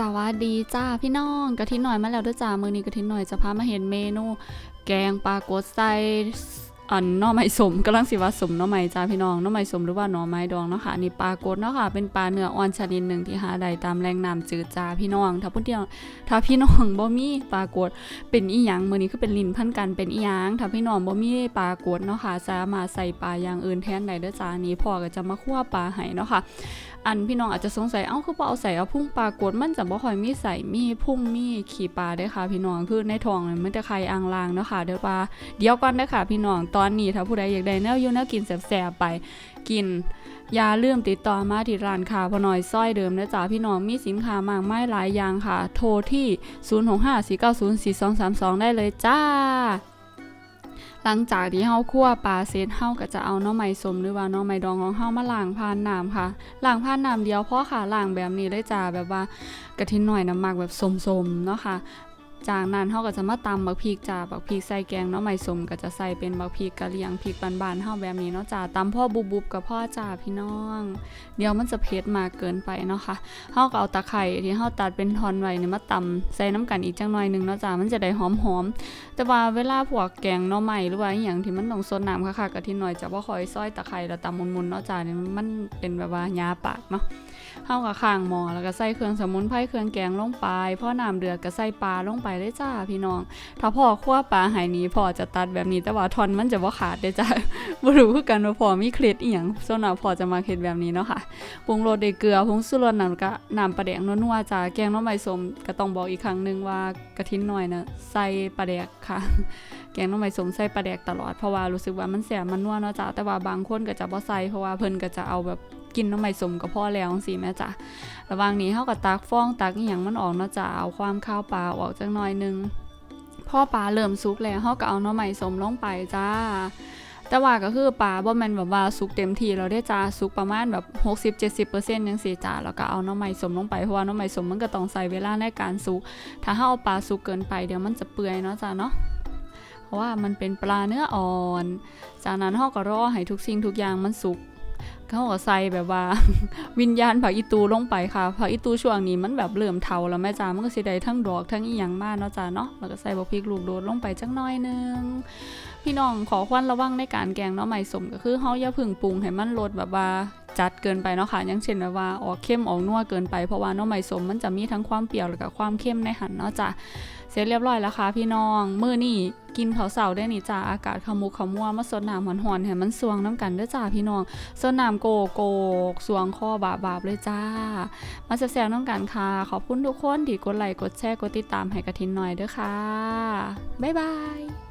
สวัสดีจ้าพี่น้องกะทิหน่อยมาแล้วด้วยจ้ามือนี้กะทิหน่อยจะพามาเห็นเมนู แกงปลากดใส่อันน่อไม้สมกำลังสิว่าสมน่อไม้จ้าพี่น้องน่อไม้สมหรือว่าหน่อไม้ดองเนาะค่ะนี่ปลากดเนาะค่ะเป็นปลาเนื้ออ่อนชนิดหนึ่งที่หาได้ตามแหล่งน้ำจืดจ้าพี่น้อง ถ้าพุ่นเดียวถ้าพี่น้องบ่มีปลากดเป็นอีหยังมื้อนี้คือเป็นลิ้นพันกันเป็นอีหยังถ้าพี่น้องบ่มีปลากดเนาะค่ะสามารถใส่ปลาอย่างอื่นแทนได้เด้อจ้านี่พ่อก็จะมาคั่วปลาให้เนาะค่ะอันพี่น้องอาจจะสงสัยเอ้าคือบ่เอาใส่เอาพุ่งปลากดมันจะบ่ค่อยมีใส่มีพุ่งมีขี่ปลาได้ค่ะ พี่น้องคือในท้องเนี่ยมันจะไข่อ่างลางเนาะค่ะเดี๋ยวปลาเดี๋ยวก่อนเด้ค่ะ พี่น้องตอนนี้ถ้าผู้ใดอยากได้แนวอยู่แนวกินแซ่บๆไปกินอย่าลืมติดต่อมาที่ร้านค้าพอน้อยซ้อยเดิมนะจ๊ะพี่น้องมีสินค้ามากมายหลายอย่างค่ะ โทรที่ 0654904232 ได้เลยจ้า หลังจากที่เฮาคั่วปลาเสร็จเฮาก็จะเอาน้องไม้สมหรือว่าน้องไม้ดองของเฮามาล้างผ่านน้ำค่ะล้างผ่านน้ำเดียวเพราะค่ะล้างแบบนี้เลยจ้าแบบว่ากระทินหน่อยน้ำหมักแบบสมๆเนาะค่ะ จากนั้นเฮาก็จะมาตำบักพริกจ้าบักพริกใส่แกงหน้อไม้สมก็จะใส่เป็นบักพริกกะเหรี่ยงพริกบานๆเฮาแบบนี้เนาะจ้าตำพ่อบุบๆกับพ่อจ้าพี่น้อง เดี๋ยวมันจะเผ็ดมากเกินไปเนาะค่ะเฮาก็เอาตะไคร้ที่เฮาตัดเป็นท่อนไว้เนี่ยมาตำใส่น้ำกันอีกจังหน่อยนึงเนาะจ้ามันจะได้หอมๆแต่ว่าเวลาพวกแกงหน่อไม้หรือว่าอหย่างที่มันต้องซดน้ำค่ะๆกะทิหน่อยจะบ่ค่อยซอยตะไคร้แล้วตำมุนๆเนาะจ้าเนี่ยมันเป็นแบบว่าหยาปากเนาะเฮาก็ข้างหม้อแล้วก็ใส่เครื่องสมุนไพรเครื่องแกงลงไปพอน้ำเดือดก็ใส่ปลาลงไปเลยจ้าพี่น้อง ถ้าพ่อคั่วปลาหายนี้พ่อจะตัดแบบนี้แต่ว่าทอนมันจะบ่ขาดเด้จ้าบ่รู้คือกันว่าพ่อมีเคล็ดอีหยังส่วนมาพ่อจะมาเฮ็ดแบบนี้เนาะค่ะปรุงรสด้วยเกลือผงชูรสน้ำก็น้ำปลาแดกนัวๆจ้าแกงน่อไม้ส้มก็ต้องบอกอีกครั้งหนึงว่ากะทิหน่อยนะใส่ปลาแดกค่ะ แกงน้องไม้สมใส่ปลาแดกตลอดเพราะว่ารู้สึกว่ามันแสบมันนัวเนาะจ้ะแต่ว่าบางคนก็จะบ่ใส่เพราะว่าเพิ่นก็จะเอาแบบ กินน้องไม้สมก็พอแล้วจังซี่แม่จ้ะระหว่างนี้เฮาก็ตักฟองตักอีหยังมันออกเนาะจ้ะเอาความข้าวปลาออกจักหน่อยหนึงพ่อปลาเริ่มสุกแล้วเฮาก็เอาน้องไม้สมลงไปจ้าแต่ว่าก็คือปลาบ่แม่นแบบว่าสุกเต็มที่แล้วได้จ้าสุกประมาณแบบ 60-70%จังซี่จ้าแล้วก็เอาน้องไม้สมลงไปเพราะว่าน้องไม้สมมันก็ต้องใช้เวลาในการสุกถ้าเฮาเอาปลาสุกเกินไปเดี๋ยวมันจะเปื่อยเนาะจ้าเนาะเพราะว่ามันเป็นปลาเนื้ออ่อน จากนั้นเฮาก็รอให้ทุกสิ่งทุกอย่างมันสุก เขาก็ใส่แบบว่า วิญญาณผักอีตูลงไปค่ะผักอีตูช่วงนี้มันแบบเริ่มเทาแล้วแม่จ้ามันก็สิได้ทั้งดอกทั้งอีหยังมากเนาะจ้าเนาะแล้วก็ใส่บักพริกลูกโดดลงไปจักน้อยหนึงพี่น้องขอควันระวังในการแกงเนาะใหม่สมก็คือเฮาอย่าพึ่งปรุงให้มันรสแบบว่า จัดเกินไปเนาะค่ะอย่างเช่นว่าออกเข้มออกนัวเกินไปเพราะว่านาะใหม่สมมันจะมีทั้งความเปรี้ยวแล้วก็ความเข้มในหันเนาะจ้ะเสร็จเรียบร้อยแล้วค่ะพี่น้องมื้อนี้กินข้าวเสาได้นี่จ้าอากาศขมุกขมัวมาสดน้ำหอนๆให้มันสวงน้ำกันเด้อจ้าพี่น้องสดน้ำโกโกกสวงคอบาบาบเลยจ้า มาแซวๆน้ำกันค่ะ ขอบคุณทุกคนที่กดไลค์กดแชร์กดติดตามให้กระทินหน่อยเด้อค่ะ บ๊ายบาย